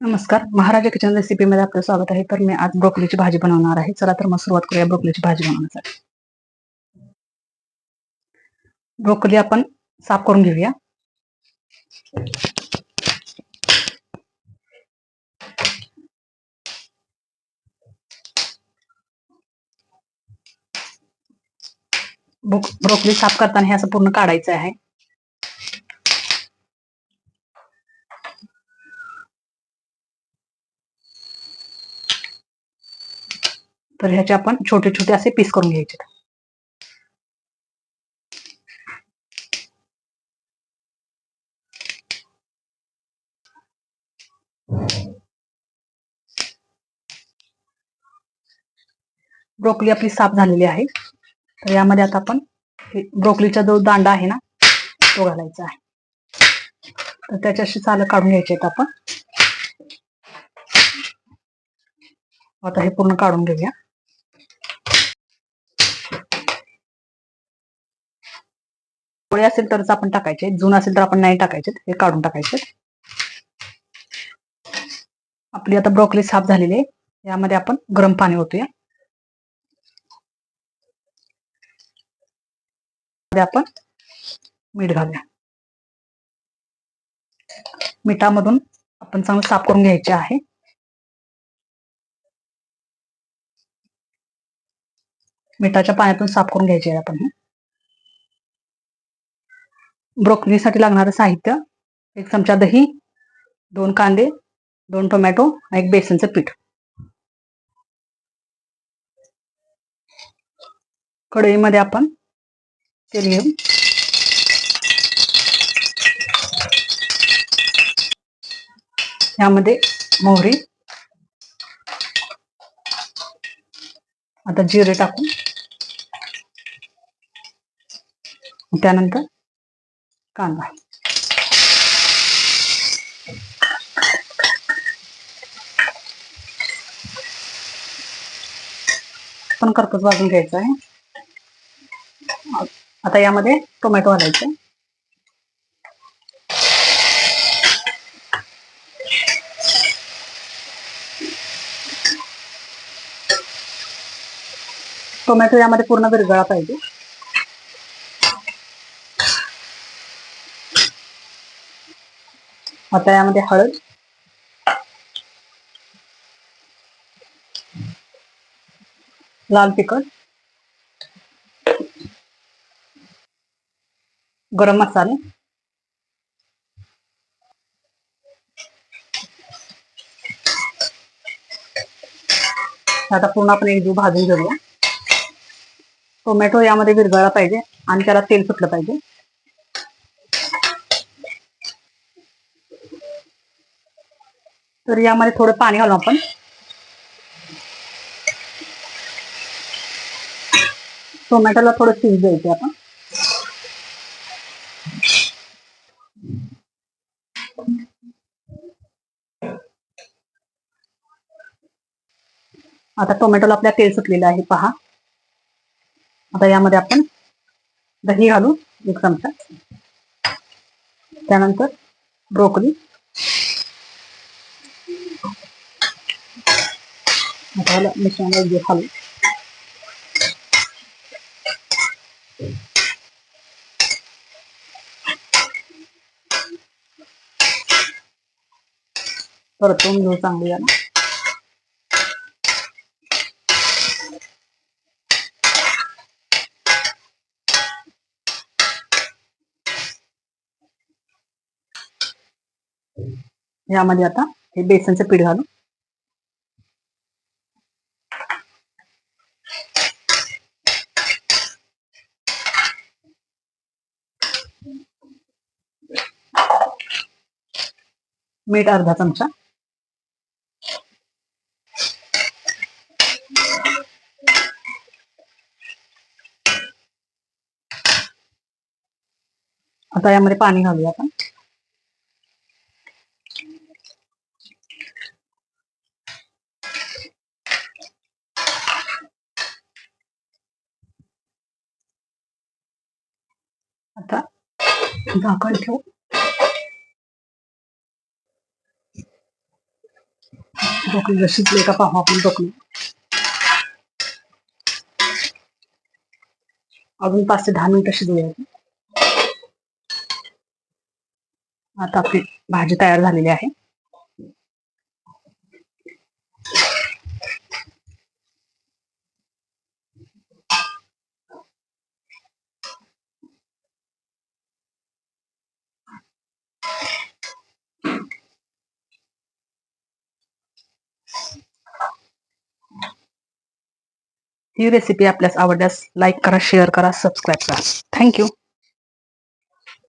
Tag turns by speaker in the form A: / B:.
A: नमस्कार. महाराजा kitchen recipe मध्ये आपलं स्वागत आहे. तर मी आज ब्रोकलीची भाजी बनवणार आहे. चला तर मग सुरुवात करूया ब्रोकलीची भाजी बनवण्यासाठी. ब्रोकली आपण साफ़ करून घेऊया. ब्रोकली साफ़ करताना हे असं पूर्ण काढायचं आहे. तर ह्याचे आपण छोटे छोटे असे पीस करून घ्यायचे. ब्रोकली आपली साफ झालेली आहे. तर यामध्ये आता आपण ब्रोकलीचा जो दांडा आहे ना तो घालायचा आहे. तर त्याच्याशी साल काढून घ्यायचे आहेत आपण. आता हे पूर्ण काढून घेऊया. पोळे असेल तरच आपण टाकायचे. जून असेल तर आपण नाही टाकायचे हे काढून टाकायचे आपली आता ब्रोकली साफ झालेली आहे. यामध्ये आपण गरम पाणी ओतूया. आपण मीठ घालूया. मिठामधून आपण चांगलं साफ करून घ्यायचे आहे. मिठाच्या पाण्यातून साफ करून घ्यायचे आपण हे. ब्रोकलीसाठी लागणारं साहित्य एक चमचा दही दोन कांदे दोन टोमॅटो आणि एक बेसनचं पीठ. कढईमध्ये आपण तेल घेऊ यामध्ये मोहरी आता जिरे टाकू त्यानंतर कांदा पण करपत भाजून घ्यायचं आहे. आता यामध्ये टोमॅटो टोमॅटो यामध्ये पूर्ण विरगळा पाहिजे. आता लाल तिखट. गरम मसाले. आता पूर्ण आपण एक जीव भाजून टोमॅटो यामध्ये विरघळला पाहिजे आणि त्याला तेल सुटलं तर यामध्ये थोडं पाणी घालू आपण. टोमॅटोला थोडं शिज द्यायचे आपण. आता टोमॅटोला आपल्या तेल सुटलेलं आहे, पहा. आता यामध्ये आपण दही घालू, एक चमचा. त्यानंतर ब्रोकली. परतवून घेऊ चांगली आता हे बेसनचं पीठ घालू. मीठ अर्धा चमचा। आता यामध्ये पाणी घालूया आपण. आता झाकण ठेवू. जर शिजले का पाहू आपण ब्रोकली अजून पाच ते दहा मिनिटं शिजूया आता आपली भाजी तयार आहे. ही रेसिपी आपल्यास आवडल्यास लाईक करा शेअर करा सबस्क्राईब करा. थँक्यू